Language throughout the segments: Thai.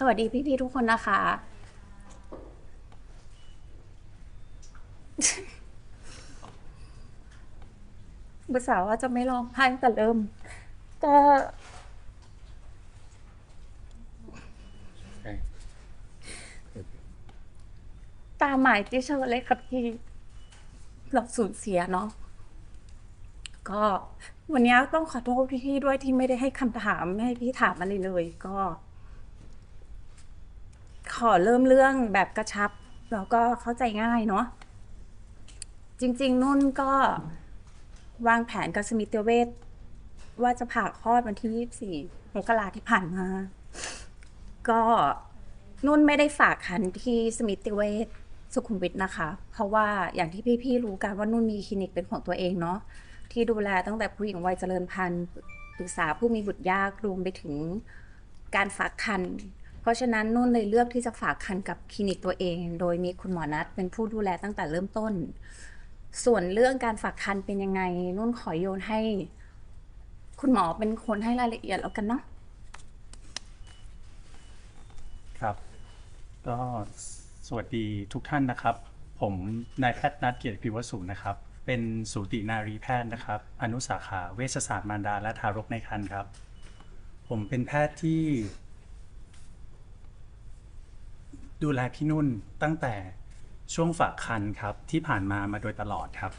สวัสดีพี่ๆทุกคนนะคะ บุษาห์ว่าจะไม่ร้องไห้ตั้งแต่เริ่มก็ใช่ตามหมายที่เชิญเลยค่ะพี่เราสูญเสียเนาะก็วันนี้ต้องขอโทษพี่ๆด้วยที่ไม่ได้ให้คำถามไม่ให้พี่ถามอะไรเลย ก็ ขอเริ่มเรื่องแบบกระชับ แล้วก็เข้าใจง่ายเนาะจริง ๆ นุ่นก็วางแผนกับสมิติเวชว่าจะผ่าคลอดวันที่ 24มกราที่ผ่านมา ก็นุ่นไม่ได้ฝากคันที่สมิติเวชสุขุมวิทนะคะ เพราะว่าอย่างที่พี่ๆรู้กันว่านุ่นมีคลินิกเป็นของตัวเองเนาะที่ดูแลตั้งแต่ผู้หญิงวัยเจริญพันธุ์ปรึกษาผู้มีบุตรยากรวมไปถึงการฝากคัน ราะฉะนั้นนุ่นเลยเลือกที่จะฝากคันกับคลินิกตัวเอง โดยมีคุณหมอนัดเป็นผู้ดูแลตั้งแต่เริ่มต้น ส่วนเรื่องการฝากคันเป็นยังไง นุ่นขอโยนให้ คุณหมอเป็นคนให้รายละเอียดแล้วกันเนาะครับ ก็สวัสดีทุกท่านนะครับ ผมนายแพทย์นัทเกียรติพิวสุนะครับ เป็นสูตินารีแพทย์นะครับ อนุสาขาเวชศาสตร์มารดาและทารกในครรภ์ครับ ผมเป็นแพทย์ที่ ดูแลพี่นุ่นตั้งแต่ช่วงฝากคันครับที่ผ่านมามาโดยตลอดครับ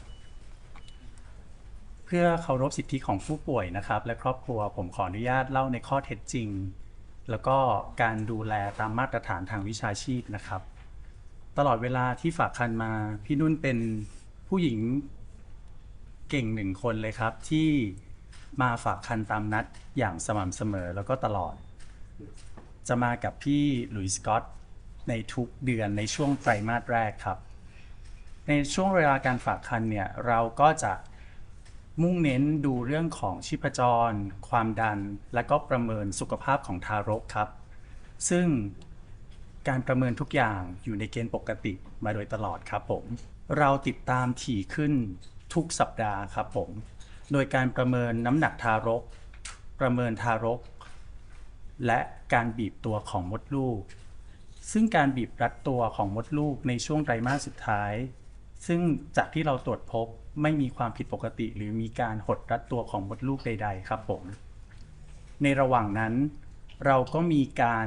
เพื่อเคารพสิทธิของผู้ป่วยนะครับ และครอบครัวผมขออนุญาตเล่าในข้อเท็จจริง แล้วก็การดูแลตามมาตรฐานทางวิชาชีพนะครับ ตลอดเวลาที่ฝากคันมา พี่นุ่นเป็นผู้หญิงเก่งหนึ่งคนเลยครับที่มาฝากคันตามนัดอย่างสม่ำเสมอแล้วก็ตลอด จะมากับพี่หลุยส์สกอต ในทุกเดือนในช่วงไตรมาสแรกครับ ในช่วงเวลาการฝากคันเนี่ยเราก็จะมุ่งเน้นดูเรื่องของชีพจร ความดัน และก็ประเมินสุขภาพของทารกครับ ซึ่งการประเมินทุกอย่างอยู่ในเกณฑ์ปกติมาโดยตลอดครับผม เราติดตามถี่ขึ้นทุกสัปดาห์ครับผม โดยการประเมินน้ำหนักทารก ประเมินทารก และการบีบตัวของมดลูก ซึ่งการบีบรัดตัวของมดลูกในช่วงไตรมาสสุดท้าย ซึ่งจากที่เราตรวจพบไม่มีความผิดปกติ หรือมีการหดรัดตัวของมดลูกใด ๆ ครับผม ในระหว่างนั้น เราก็มีการ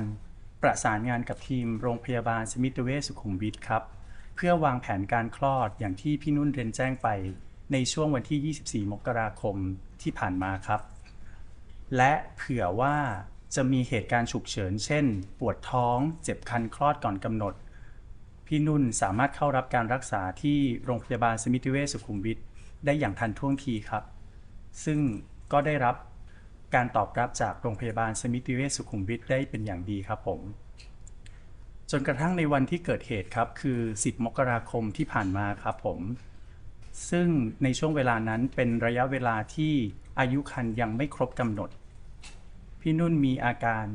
ประสานงานกับทีมโรงพยาบาลสมิติเวชสุขุมวิทครับ เพื่อวางแผนการคลอดอย่างที่พี่นุ่นเรียนแจ้งไป ในช่วงวันที่ 24 มกราคมที่ผ่านมาครับ และเผื่อว่า จะมีเหตุการณ์ฉุกเฉิน เช่น ปวดท้อง เจ็บคันคลอดก่อนกำหนด พี่นุ่นสามารถเข้ารับการรักษาที่โรงพยาบาลสมิติเวชสุขุมวิทได้อย่างทันท่วงทีครับ ซึ่งก็ได้รับการตอบรับจากโรงพยาบาลสมิติเวชสุขุมวิทได้เป็นอย่างดีครับผม จนกระทั่งในวันที่เกิดเหตุครับ คือ 10 มกราคมที่ผ่านมาครับผม ซึ่งในช่วงเวลานั้นเป็นระยะเวลาที่อายุคันยังไม่ครบกำหนด พี่นุ่นมีอาการ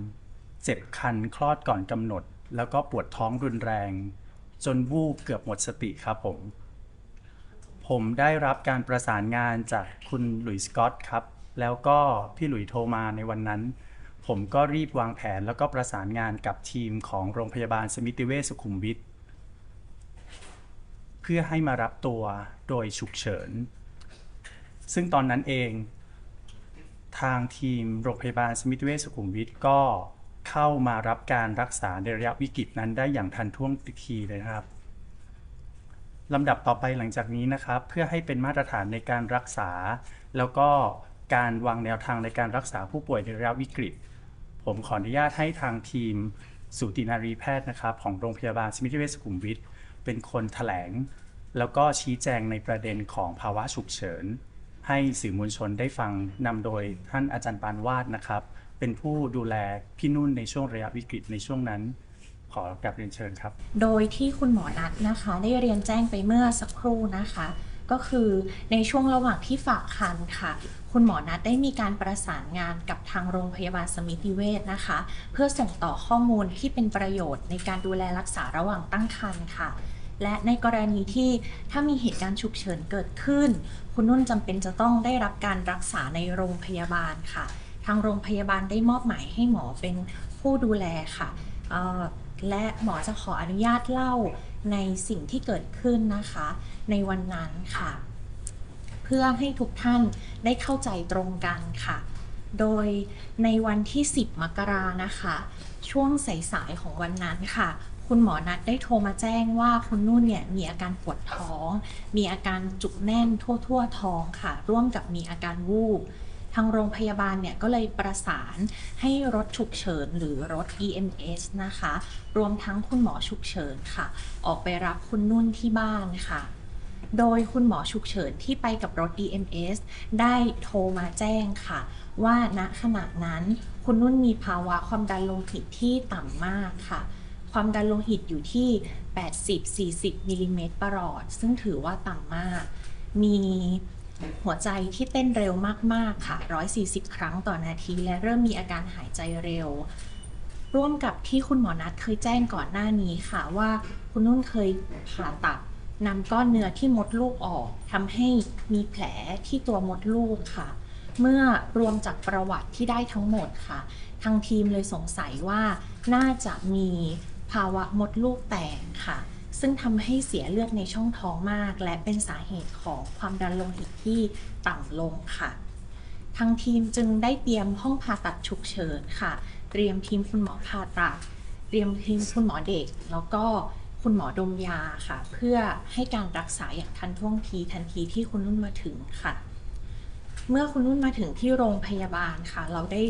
เจ็บคันคลอดก่อนกำหนด แล้วก็ปวดท้องรุนแรง จนวูบเกือบหมดสติครับผม ผมได้รับการประสานงานจากคุณหลุยส์กอตครับ แล้วก็พี่หลุยโทรมาในวันนั้น ผมก็รีบวางแผนแล้วก็ประสานงานกับทีมของโรงพยาบาลสมิติเวชสุขุมวิทเพื่อให้มารับตัวโดยฉุกเฉิน ซึ่งตอนนั้นเอง ทางทีมโรงพยาบาลสมิติเวชสุขุมวิทก็เข้ามารับการรักษาในระยะวิกฤตนั้นได้อย่างทันท่วงทีเลยนะครับลำดับต่อไปหลังจากนี้นะครับ เพื่อให้เป็นมาตรฐานในการรักษา แล้วก็การวางแนวทางในการรักษาผู้ป่วยในระยะวิกฤต ผมขออนุญาตให้ทางทีมสูตินารีแพทย์นะครับ ของโรงพยาบาลสมิติเวชสุขุมวิทเป็นคนแถลง แล้วก็ชี้แจงในประเด็นของภาวะฉุกเฉิน ให้สื่อมวลชนได้ฟังนำโดยท่านอาจารย์ปานวาดนะครับ เป็นผู้ดูแลพี่นุ่นในช่วงระยะวิกฤตในช่วงนั้น ขอกลับเรียนเชิญครับ โดยที่คุณหมอนัดนะคะ ได้เรียนแจ้งไปเมื่อสักครู่นะคะ ก็คือในช่วงระหว่างที่ฝากคันค่ะ คุณหมอนัดได้มีการประสานงานกับทางโรงพยาบาลสมิติเวชนะคะ เพื่อส่งต่อข้อมูลที่เป็นประโยชน์ในการดูแลรักษาระหว่างตั้งครรภ์ค่ะ และในกรณีที่ถ้ามีเหตุการณ์ฉุกเฉินเกิดขึ้น คุณนุ่นจำเป็นจะต้องได้รับการรักษาในโรงพยาบาลค่ะ ทางโรงพยาบาลได้มอบหมายให้หมอเป็นผู้ดูแลค่ะและหมอจะขออนุญาตเล่าในสิ่งที่เกิดขึ้นนะคะ ในวันนั้นค่ะ เพื่อให้ทุกท่านได้เข้าใจตรงกันค่ะ โดยในวันที่ 10 มกรานะคะ ช่วงสายๆของวันนั้นค่ะ คุณหมอนัดได้โทรมาแจ้งว่าคุณนุ่นเนี่ยมีอาการปวดท้อง มีอาการจุกแน่นทั่วๆท้องค่ะ ร่วมกับมีอาการวูบทางโรงพยาบาลเนี่ยก็เลยประสานให้รถฉุกเฉินหรือรถ EMS นะคะ รวมทั้งคุณหมอฉุกเฉินค่ะ ออกไปรับคุณนุ่นที่บ้านค่ะ โดยคุณหมอฉุกเฉินที่ไปกับรถ EMS ได้โทรมาแจ้งค่ะ ว่าณขณะนั้นคุณนุ่นมีภาวะความดันโลหิตที่ต่ำมากค่ะ ความดันโลหิตอยู่ที่ 80-40มิลลิเมตรประหลอด ซึ่งถือว่าต่ำมาก มีหัวใจที่เต้นเร็วมาก ๆ ค่ะ 140 ครั้งต่อนาที และเริ่มมีอาการหายใจเร็ว ร่วมกับที่คุณหมอนัดเคยแจ้งก่อนหน้านี้ค่ะว่าคุณนุ่นเคยผ่าตัดนำก้อนเนื้อที่มดลูกออกทำให้มีแผลที่ตัวมดลูกค่ะ เมื่อรวมจากประวัติที่ได้ทั้งหมดค่ะ ทางทีมเลยสงสัยว่าน่าจะมี ภาวะมดลูกแตกค่ะ ซึ่งทำให้เสียเลือดในช่องท้องมาก และเป็นสาเหตุของความดันโลหิตที่ต่ำลงค่ะ ทางทีมจึงได้เตรียมห้องผ่าตัดฉุกเฉินค่ะ เตรียมทีมคุณหมอผ่าตัด เตรียมทีมคุณหมอเด็ก แล้วก็คุณหมอดมยาค่ะ เพื่อให้การรักษาอย่างทันท่วงทีทันทีที่คุณนุ่นมาถึงค่ะ เมื่อคุณนุ่นมาถึงที่โรงพยาบาลค่ะ เราได้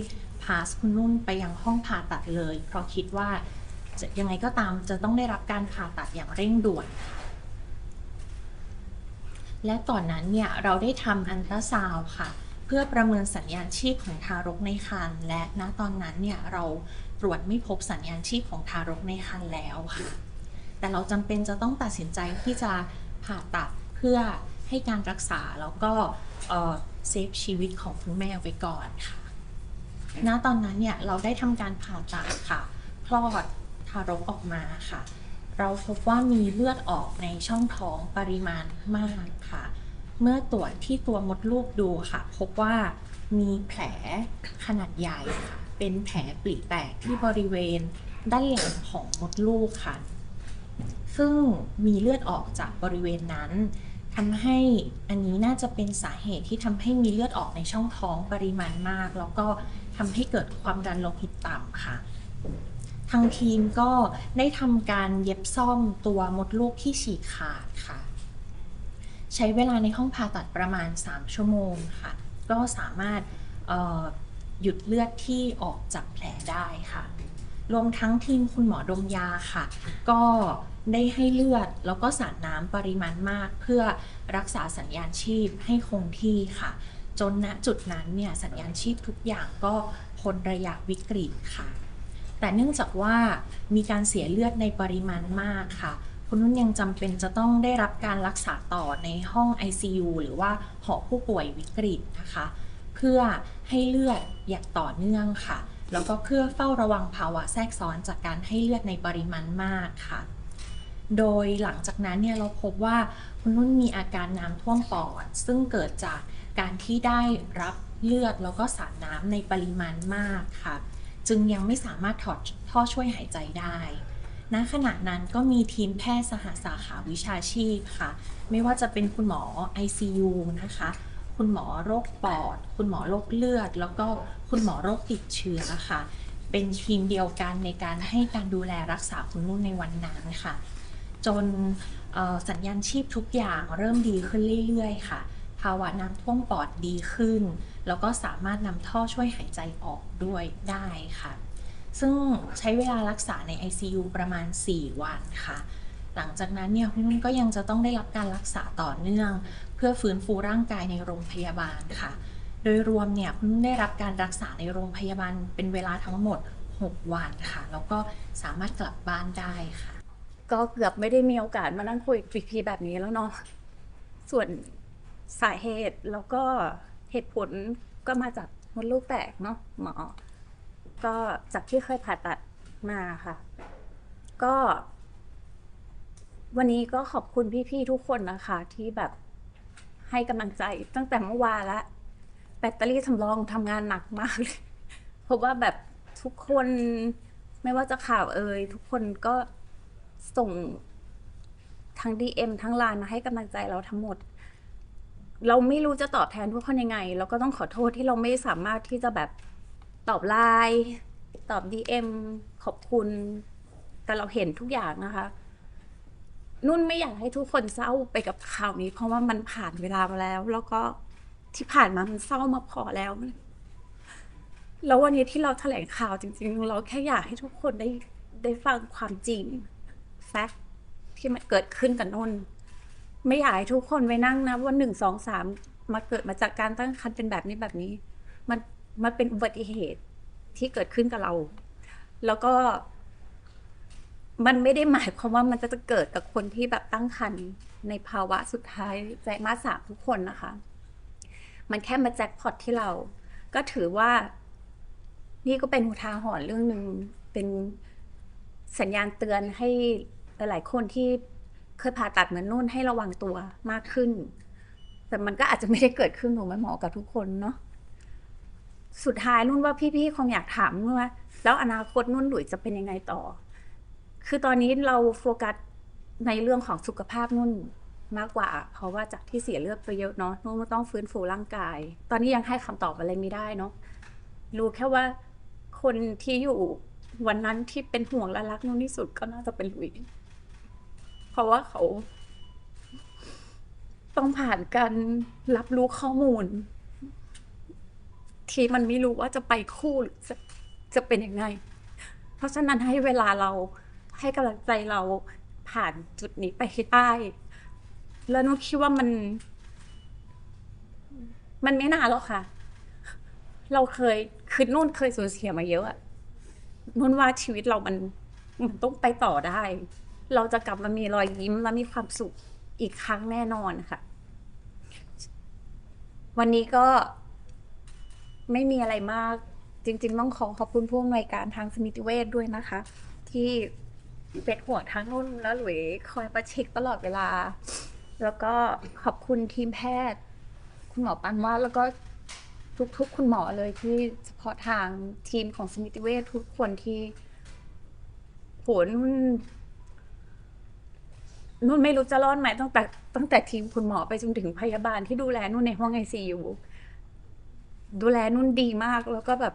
พาสคุณนุ่นไปยังห้องผ่าตัดเลย เพราะคิดว่า จะยังไงก็ตามจะต้องได้รับการผ่าตัดอย่างเร่งด่วน และก่อนนั้นเนี่ยเราได้ทำอันตราซาวค่ะเพื่อประเมินสัญญาณชีพของทารกในครรภ์และณตอนนั้นเนี่ยเราตรวจไม่พบสัญญาณชีพของทารกในครรภ์แล้วค่ะ แต่เราจำเป็นจะต้องตัดสินใจที่จะผ่าตัดเพื่อให้การรักษาแล้วก็เซฟชีวิตของคุณแม่ไว้ก่อนค่ะ ณตอนนั้นเนี่ยเราได้ทำการผ่าตัดค่ะ คลอด ทารกออกมาค่ะ เราพบว่ามีเลือดออกในช่องท้องปริมาณมากค่ะ เมื่อตรวจที่ตัวมดลูกดูค่ะ พบว่ามีแผลขนาดใหญ่ค่ะ เป็นแผลปริแตกที่บริเวณด้านหลังของมดลูกค่ะ ซึ่งมีเลือดออกจากบริเวณนั้นทำให้อันนี้น่าจะเป็นสาเหตุที่ทำให้มีเลือดออกในช่องท้องปริมาณมาก แล้วก็ทำให้เกิดความดันโลหิตต่ำค่ะ ทางทีมก็ได้ทำการเย็บซ่อมตัวมดลูกที่ฉีกขาดค่ะ ใช้เวลาในห้องผ่าตัดประมาณ 3 ชั่วโมงค่ะ ก็สามารถหยุดเลือดที่ออกจากแผลได้ค่ะ รวมทั้งทีมคุณหมอดมยาค่ะ ก็ได้ให้เลือดแล้วก็สารน้ำปริมาณมาก เพื่อรักษาสัญญาณชีพให้คงที่ค่ะ จนณจุดนั้นเนี่ยสัญญาณชีพทุกอย่างก็พ้นระยะวิกฤตค่ะ แต่เนื่องจากว่ามีการเสียเลือดในปริมาณมากค่ะ คุณนุ่นยังจำเป็นจะต้องได้รับการรักษาต่อในห้อง ICU หรือว่าหอผู้ป่วยวิกฤตนะคะ เพื่อให้เลือดอย่างต่อเนื่องค่ะ แล้วก็เพื่อเฝ้าระวังภาวะแทรกซ้อนจากการให้เลือดในปริมาณมากค่ะ โดยหลังจากนั้นเนี่ยเราพบว่าคุณนุ่นมีอาการน้ำท่วมปอด ซึ่งเกิดจากการที่ได้รับเลือดแล้วก็สารน้ำในปริมาณมากค่ะ จึงยังไม่สามารถถอดท่อช่วยหายใจได้ณขณะนั้นก็มีทีมแพทย์สหสาขาวิชาชีพค่ะ ไม่ว่าจะเป็นคุณหมอ ICU นะคะ คุณหมอโรคปอด คุณหมอโรคเลือด แล้วก็คุณหมอโรคติดเชื้อค่ะ เป็นทีมเดียวกันในการให้การดูแลรักษาคุณนุ่นในวันนั้นค่ะ จนสัญญาณชีพทุกอย่างเริ่มดีขึ้นเรื่อยๆ ค่ะ ภาวะน้ำท่วมปอดดีขึ้น แล้วก็สามารถนำท่อช่วยหายใจออกด้วยได้ค่ะ ซึ่งใช้เวลารักษาใน ICU ประมาณ 4 วันค่ะ หลังจากนั้นเนี่ยคุณนุ่นก็ยังจะต้องได้รับการรักษาต่อเนื่อง เพื่อฟื้นฟูร่างกายในโรงพยาบาลค่ะ โดยรวมเนี่ยคุณนุ่นได้รับการรักษาในโรงพยาบาลเป็นเวลาทั้งหมด 6 วันค่ะ แล้วก็สามารถกลับบ้านได้ค่ะ ก็เกือบไม่ได้มีโอกาสมานั่งคุยพีพีแบบนี้แล้วเนาะส่วน สาเหตุแล้วก็เหตุผลก็มาจากมดลูกแตกเนาะหมอ ก็จากที่เคยผ่าตัดมาค่ะ ก็ วันนี้ก็ขอบคุณพี่ๆทุกคนนะคะ ที่แบบให้กำลังใจตั้งแต่เมื่อวานละแบตเตอรี่สำรองทำงานหนักมากเลยเพราะว่าแบบทุกคนไม่ว่าจะข่าวเอ่ยทุกคนก็ส่งทั้ง DM ทั้งไลน์มาให้กำลังใจเราทั้งหมด เราไม่รู้จะตอบแทนทุกคนยังไง เราก็ต้องขอโทษที่เราไม่สามารถที่จะแบบตอบไลน์ตอบ DM ขอบคุณ แต่เราเห็นทุกอย่างนะคะ นุ่นไม่อยากให้ทุกคนเศร้าไปกับข่าวนี้ เพราะว่ามันผ่านเวลามาแล้ว แล้วก็ที่ผ่านมามันเศร้ามาพอแล้วแล้ววันนี้ที่เราแถลงข่าวจริง ๆ เราแค่อยากให้ทุกคนได้ได้ฟังความจริงแฟกที่มันเกิดขึ้นกับนุ่น ไม่อยากให้ทุกคนไปนั่งนะว่าหนึ่งสองสามมาเกิดมาจากการตั้งครรภ์เป็นแบบนี้แบบนี้ มันมันเป็นอุบัติเหตุที่เกิดขึ้นกับเรา แล้วก็มันไม่ได้หมายความว่ามันจะจะเกิดกับคนที่แบบตั้งครรภ์ในภาวะสุดท้ายใจมาสสามทุกคนนะคะ มันแค่มาแจ็คพอตที่เรา ก็ถือว่า นี่ก็เป็นอุทาหรณ์เรื่องหนึ่งเป็นสัญญาณเตือนให้หลายๆคนที่ เคยผ่าตัดเหมือนนุ่นให้ระวังตัวมากขึ้น แต่มันก็อาจจะไม่ได้เกิดขึ้นหนูไม่เหมาะกับทุกคนเนาะสุดท้ายนุ่นว่าพี่ๆคงอยากถามนุ่นว่า แล้วอนาคตนุ่นหลุยจะเป็นยังไงต่อ คือตอนนี้เราโฟกัสในเรื่องของสุขภาพนุ่นมากกว่า เพราะว่าจากที่เสียเลือดไปเยอะเนาะนุ่นก็ต้องฟื้นฟูร่างกาย ตอนนี้ยังให้คำตอบอะไรไม่ได้เนาะรู้แค่ว่าคนที่อยู่วันนั้นที่เป็นห่วงและรักนุ่นที่สุดก็น่าจะเป็นหลุย ราะว่าเขา ต้องผ่านการรับรู้ข้อมูล ที่มันไม่รู้ว่าจะไปคู่หรือจะจะเป็นยังไง เพราะฉะนั้นให้เวลาเราให้กำลังใจเราผ่านจุดนี้ไปให้ได้ แล้วนุ่นคิดว่ามัน มันไม่นานหรอกค่ะ เราเคยคือนุ่นเคยสูญเสียมาเยอะอะนุ่นว่าชีวิตเรามันมันต้องไปต่อได้ เราจะกลับมามีรอยยิ้มและมีความสุขอีกครั้งแน่นอนค่ะ วันนี้ก็ไม่มีอะไรมากจริง ๆ ต้องขอขอบคุณผู้อำนวยการทางสมิติเวชด้วยนะคะ ที่เป็นห่วงทั้งนุ่นและหลุยคอยประเช็คตลอดเวลา แล้วก็ขอบคุณทีมแพทย์ คุณหมอปันว่าแล้วก็ทุกๆ คุณหมอเลยที่เฉพาะทางทีมของสมิติเวชทุกคนที่โหนุ่น นุ่นไม่รู้จะรอดไหมตั้งแต่ตั้งแต่ทีมคุณหมอไปจนถึงพยาบาลที่ดูแลนุ่นในห้องไอซียูดูแลนุ่นดีมาก แล้วก็แบบ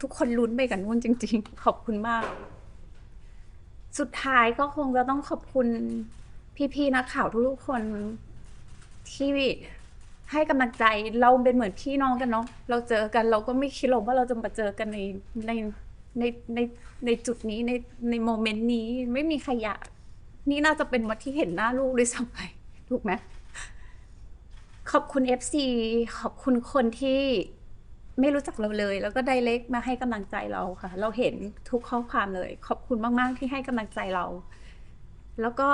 ทุกคนลุ้นไปกับนุ่นจริง ๆ ขอบคุณมาก สุดท้ายก็คงจะต้องขอบคุณพี่ๆนักข่าวทุกๆคนที่ให้กำลังใจเราเป็นเหมือนพี่น้องกันเนาะเราเจอกันเราก็ไม่คิดหรอกว่าเราจะมาเจอกันในในในในในจุดนี้ในในโมเมนต์นี้ไม่มีใครอยาก นี่น่าจะเป็นวันที่เห็นหน้าลูกด้วยซ้ำไปถูกไหมขอบคุณ FC ขอบคุณคนที่ไม่รู้จักเราเลย แล้วก็ไดเ c กมาให้กำลังใจเราค่ะ เราเห็นทุกข้อความเลย ขอบคุณมาก ๆ ที่ให้กำลังใจเรา แล้วก็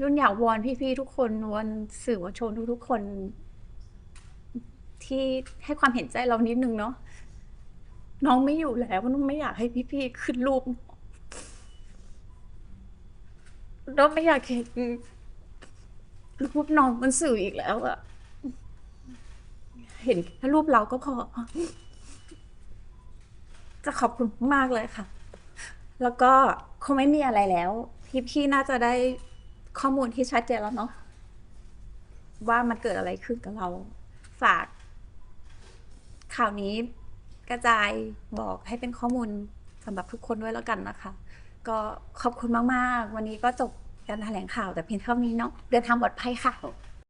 ยุ่นอยากวอนพี่ ๆ ทุกคนวอนสื่อมวลชนทุก ๆ คน ที่ให้ความเห็นใจเรานิดนึงเนาะน้องไม่อยู่แล้วนุ่นไม่อยากให้พี่ ๆ ขึ้นรูป เราไม่อยากเห็นรูปน้องบนสื่ออีกแล้วอะเห็นแค่รูปเราก็พอ จะขอบคุณมากเลยค่ะ แล้วก็คงไม่มีอะไรแล้ว พี่ๆน่าจะได้ข้อมูลที่ชัดเจนแล้วเนาะว่ามันเกิดอะไรขึ้นกับเรา ฝาก ข่าวนี้กระจายบอกให้เป็นข้อมูลสำหรับทุกคนด้วยแล้วกันนะคะ ก็ขอบคุณมากๆ วันนี้ก็จบการแถลงข่าวแต่เพียงเท่านี้เนาะเดินทางปลอดภัยค่ะ